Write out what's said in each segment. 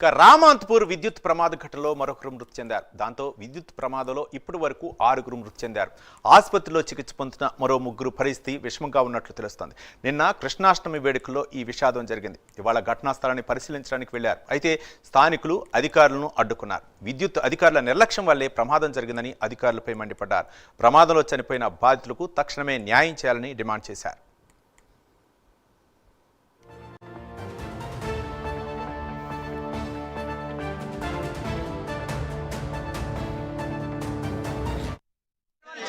ఇక రామాంత్పూర్ విద్యుత్ ప్రమాద ఘటనలో మరొకరు మృతి చెందారు. దాంతో విద్యుత్ ప్రమాదంలో ఇప్పటి వరకు ఆరుగురు మృతి చెందారు. ఆసుపత్రిలో చికిత్స పొందుతున్న మరో ముగ్గురు పరిస్థితి విషమంగా ఉన్నట్లు తెలుస్తోంది. నిన్న కృష్ణాష్టమి వేడుకల్లో ఈ విషాదం జరిగింది. ఇవాళ ఘటనా స్థలాన్ని పరిశీలించడానికి వెళ్ళారు. అయితే స్థానికులు అధికారులను అడ్డుకున్నారు. విద్యుత్ అధికారుల నిర్లక్ష్యం వల్లే ప్రమాదం జరిగిందని అధికారులపై మండిపడ్డారు. ప్రమాదంలో చనిపోయిన బాధితులకు తక్షణమే న్యాయం చేయాలని డిమాండ్ చేశారు.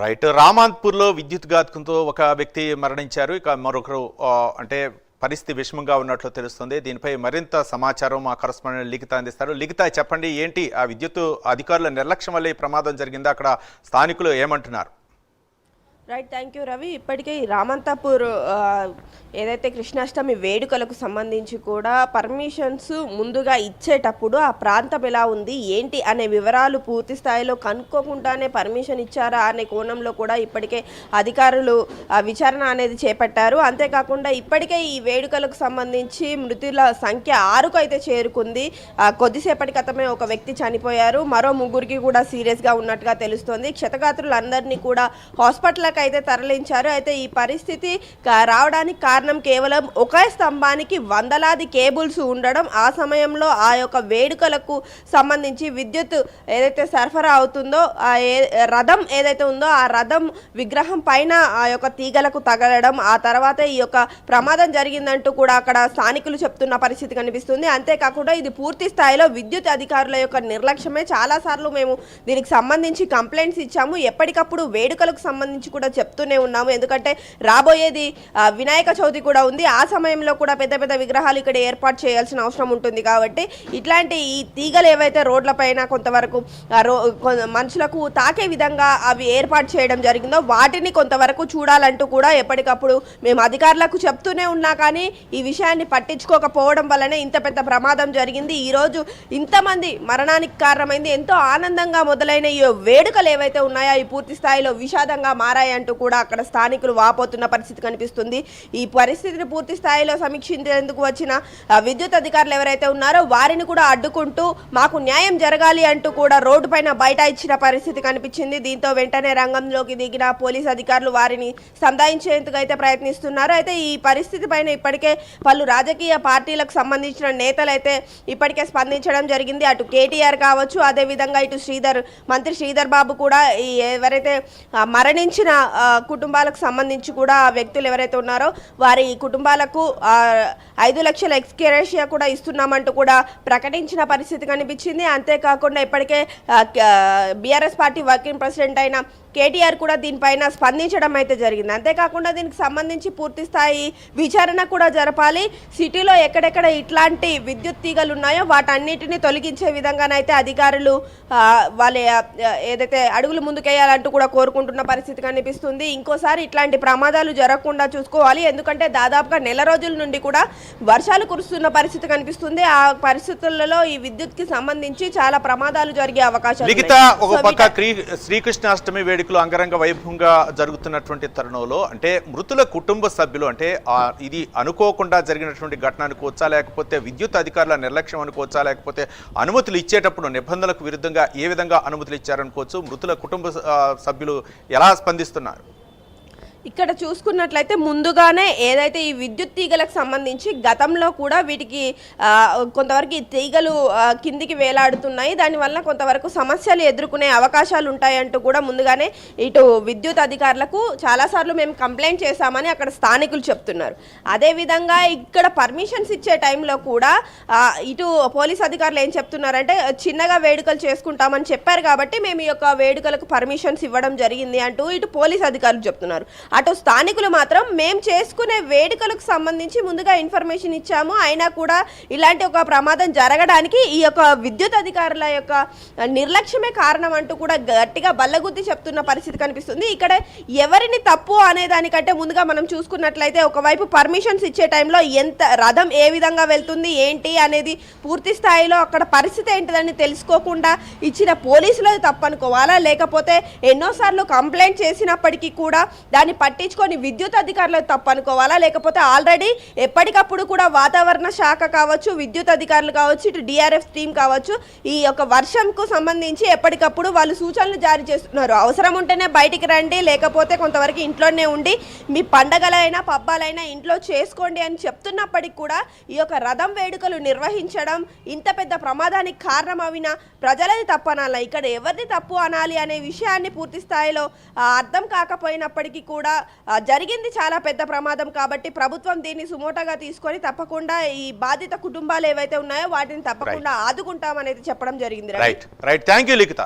రైట్. రామాంత్పూర్లో విద్యుత్ ఘాతకంతో ఒక వ్యక్తి మరణించారు. ఇక మరొకరు అంటే పరిస్థితి విషమంగా ఉన్నట్లు తెలుస్తుంది. దీనిపై మరింత సమాచారం మా కరస్పాండెంట్ లిఖిత అందిస్తారు. లిఖిత చెప్పండి ఏంటి? ఆ విద్యుత్ అధికారుల నిర్లక్ష్యం వల్ల ఈ ప్రమాదం జరిగిందా? అక్కడ స్థానికులు ఏమంటున్నారు? రైట్ థ్యాంక్ యూ రవి ఇప్పటికే రామంతాపూర్ ఏదైతే కృష్ణాష్టమి వేడుకలకు సంబంధించి కూడా పర్మిషన్స్ ముందుగా ఇచ్చేటప్పుడు ఆ ప్రాంతం ఎలా ఉంది ఏంటి అనే వివరాలు పూర్తి స్థాయిలో కనుక్కోకుండానే పర్మిషన్ ఇచ్చారా అనే కోణంలో కూడా ఇప్పటికే అధికారులు విచారణ అనేది చేపట్టారు. అంతేకాకుండా ఇప్పటికే ఈ వేడుకలకు సంబంధించి మృతుల సంఖ్య ఆరుకు అయితే చేరుకుంది. కొద్దిసేపటి క్రితమే ఒక వ్యక్తి చనిపోయారు. మరో ముగ్గురికి కూడా సీరియస్గా ఉన్నట్టుగా తెలుస్తోంది. క్షతగాత్రులందరినీ కూడా హాస్పిటల్కి అయితే తరలించారు. అయితే ఈ పరిస్థితి రావడానికి కారణం కేవలం ఒకే స్తంభానికి వందలాది కేబుల్స్ ఉండడం. ఆ సమయంలో ఆ యొక్క వేడుకలకు సంబంధించి విద్యుత్ ఏదైతే సరఫరా అవుతుందో ఆ ఏ- రథం ఏదైతే ఉందో ఆ రథం విగ్రహం పైన ఆ యొక్క తీగలకు తగలడం ఆ తర్వాత ఈ యొక్క ప్రమాదం జరిగిందంటూ కూడా అక్కడ స్థానికులు చెప్తున్న పరిస్థితి కనిపిస్తుంది. అంతేకాకుండా ఇది పూర్తి స్థాయిలో విద్యుత్ అధికారుల యొక్క నిర్లక్ష్యమే. చాలాసార్లు మేము దీనికి సంబంధించి కంప్లైంట్స్ ఇచ్చాము. ఎప్పటికప్పుడు వేడుకలకు సంబంధించి కూడా కూడా చెప్తూనే ఉన్నాము. ఎందుకంటే రాబోయేది వినాయక చవితి కూడా ఉంది. ఆ సమయంలో కూడా పెద్ద పెద్ద విగ్రహాలు ఇక్కడ ఏర్పాటు చేయాల్సిన అవసరం ఉంటుంది కాబట్టి ఇట్లాంటి ఈ తీగలు ఏవైతే రోడ్లపైన కొంతవరకు రో కొ- మనుషులకు తాకే విధంగా అవి ఏర్పాటు చేయడం జరిగిందో వాటిని కొంతవరకు చూడాలంటూ కూడా ఎప్పటికప్పుడు మేము అధికారులకు చెప్తూనే ఉన్నా కానీ ఈ విషయాన్ని పట్టించుకోకపోవడం వల్లనే ఇంత పెద్ద ప్రమాదం జరిగింది. ఈరోజు ఇంతమంది మరణానికి కారణమైంది. ఎంతో ఆనందంగా మొదలైన ఈ వేడుకలు ఏవైతే ఉన్నాయో ఈ పూర్తి స్థాయిలో విషాదంగా మారాయి అంటూ కూడా అక్కడ స్థానికులు వాపోతున్న పరిస్థితి కనిపిస్తుంది. ఈ పరిస్థితిని పూర్తి స్థాయిలో సమీక్షించేందుకు వచ్చిన విద్యుత్ అధికారులు ఎవరైతే ఉన్నారో వారిని కూడా అడ్డుకుంటూ మాకు న్యాయం జరగాలి అంటూ కూడా రోడ్డు పైన బయట ఇచ్చిన పరిస్థితి కనిపించింది. దీంతో వెంటనే రంగంలోకి దిగిన పోలీస్ అధికారులు వారిని సంధాయించేందుకు అయితే ప్రయత్నిస్తున్నారు. అయితే ఈ పరిస్థితి పైన ఇప్పటికే పలు రాజకీయ పార్టీలకు సంబంధించిన నేతలు అయితే ఇప్పటికే స్పందించడం జరిగింది. అటు కేటీఆర్ కావచ్చు అదేవిధంగా ఇటు శ్రీధర్ మంత్రి శ్రీధర్ బాబు కూడా ఈ ఎవరైతే మరణించిన కుటుంబాలకు సంబంధించి కూడా వ్యక్తులు ఎవరైతే ఉన్నారో వారి కుటుంబాలకు ఐదు లక్షల ఎక్స్కేరేషియా కూడా ఇస్తున్నామంటూ కూడా ప్రకటించిన పరిస్థితి కనిపించింది. అంతేకాకుండా ఇప్పటికే బీఆర్ఎస్ పార్టీ వర్కింగ్ ప్రెసిడెంట్ అయిన కేటీఆర్ కూడా దీనిపైన స్పందించడం అయితే జరిగింది. అంతేకాకుండా దీనికి సంబంధించి పూర్తి స్థాయి విచారణ కూడా జరపాలి. సిటీలో ఎక్కడెక్కడ ఇట్లాంటి విద్యుత్ తీగలు ఉన్నాయో వాటన్నిటిని తొలగించే విధంగానైతే అధికారులు వాళ్ళ ఏదైతే అడుగులు ముందుకేయాలంటూ కూడా కోరుకుంటున్న పరిస్థితి కనిపిస్తుంది. ఇంకోసారి ఇట్లాంటి ప్రమాదాలు జరగకుండా చూసుకోవాలి. ఎందుకంటే దాదాపుగా నెల రోజుల నుండి కూడా వర్షాలు కురుస్తున్న పరిస్థితి కనిపిస్తుంది. ఆ పరిస్థితులలో ఈ విద్యుత్కి సంబంధించి చాలా ప్రమాదాలు జరిగే అవకాశాలు. ఒక పక్క క్రీ- శ్రీకృష్ణాష్టమి వేడుకలు అంగరంగ వైభవంగా జరుగుతున్నటువంటి తరుణంలో అంటే మృతుల కుటుంబ సభ్యులు అంటే ఇది అనుకోకుండా జరిగినటువంటి ఘటన అనుకోవచ్చా లేకపోతే విద్యుత్ అధికారుల నిర్లక్ష్యం అనుకోవచ్చా లేకపోతే అనుమతులు ఇచ్చేటప్పుడు నిబంధనలకు విరుద్ధంగా ఏ విధంగా అనుమతులు ఇచ్చారనుకోవచ్చు మృతుల కుటుంబ సభ్యులు ఎలా స్పందిస్తున్నారు? ఇక్కడ చూసుకున్నట్లయితే ముందుగానే ఏదైతే ఈ విద్యుత్ తీగలకు సంబంధించి గతంలో కూడా వీటికి కొంతవరకు ఈ తీగలు కిందికి వేలాడుతున్నాయి. దానివల్ల కొంతవరకు సమస్యలు ఎదుర్కొనే అవకాశాలు ఉంటాయంటూ కూడా ముందుగానే ఇటు విద్యుత్ అధికారులకు చాలాసార్లు మేము కంప్లైంట్ చేశామని అక్కడ స్థానికులు చెప్తున్నారు. అదేవిధంగా ఇక్కడ పర్మిషన్స్ ఇచ్చే టైంలో కూడా ఇటు పోలీస్ అధికారులు ఏం చెప్తున్నారంటే చిన్నగా వేడుకలు చేసుకుంటామని చెప్పారు కాబట్టి మేము ఈ యొక్క వేడుకలకు పర్మిషన్స్ ఇవ్వడం జరిగింది అంటూ ఇటు పోలీస్ అధికారులు చెప్తున్నారు. అటు స్థానికులు మాత్రం మేము చేసుకునే వేడుకలకు సంబంధించి ముందుగా ఇన్ఫర్మేషన్ ఇచ్చాము. అయినా కూడా ఇలాంటి ఒక ప్రమాదం జరగడానికి ఈ యొక్క విద్యుత్ అధికారుల యొక్క నిర్లక్ష్యమే కారణం అంటూ కూడా గట్టిగా బల్లగుద్ది చెప్తున్న పరిస్థితి కనిపిస్తుంది. ఇక్కడ ఎవరిని తప్పు అనే దానికంటే ముందుగా మనం చూసుకున్నట్లయితే ఒకవైపు పర్మిషన్స్ ఇచ్చే టైంలో ఎంత రథం ఏ విధంగా వెళ్తుంది ఏంటి అనేది పూర్తి స్థాయిలో అక్కడ పరిస్థితి ఏంటిదని తెలుసుకోకుండా ఇచ్చిన పోలీసులు తప్పనుకోవాలా? లేకపోతే ఎన్నోసార్లు కంప్లైంట్ చేసినప్పటికీ కూడా దాని పట్టించుకొని విద్యుత్ అధికారులు తప్పనుకోవాలా? లేకపోతే ఆల్రెడీ ఎప్పటికప్పుడు కూడా వాతావరణ శాఖ కావచ్చు విద్యుత్ అధికారులు కావచ్చు ఇటు డిఆర్ఎఫ్ టీం కావచ్చు ఈ యొక్క వర్షంకు సంబంధించి ఎప్పటికప్పుడు వాళ్ళు సూచనలు జారీ చేస్తున్నారు. అవసరం ఉంటేనే బయటికి రండి లేకపోతే కొంతవరకు ఇంట్లోనే ఉండి మీ పండగలైనా పబ్బాలైనా ఇంట్లో చేసుకోండి అని చెప్తున్నప్పటికి కూడా ఈ యొక్క రథం వేడుకలు నిర్వహించడం ఇంత పెద్ద ప్రమాదానికి కారణం ప్రజలది తప్పు అనాలి ఇక్కడ ఎవరిది తప్పు అనాలి అనే విషయాన్ని పూర్తి స్థాయిలో అర్థం కాకపోయినప్పటికీ కూడా ఆ, జరిగింది చాలా పెద్ద ప్రమాదం కాబట్టి ప్రభుత్వం దీన్ని సుమోటగా తీసుకొని తప్పకుండా ఈ బాధిత కుటుంబాలు ఏవైతే ఉన్నాయో వాటిని తప్పకుండా ఆదుకుంటామనేది చెప్పడం జరిగింది. Right right thank you Likhita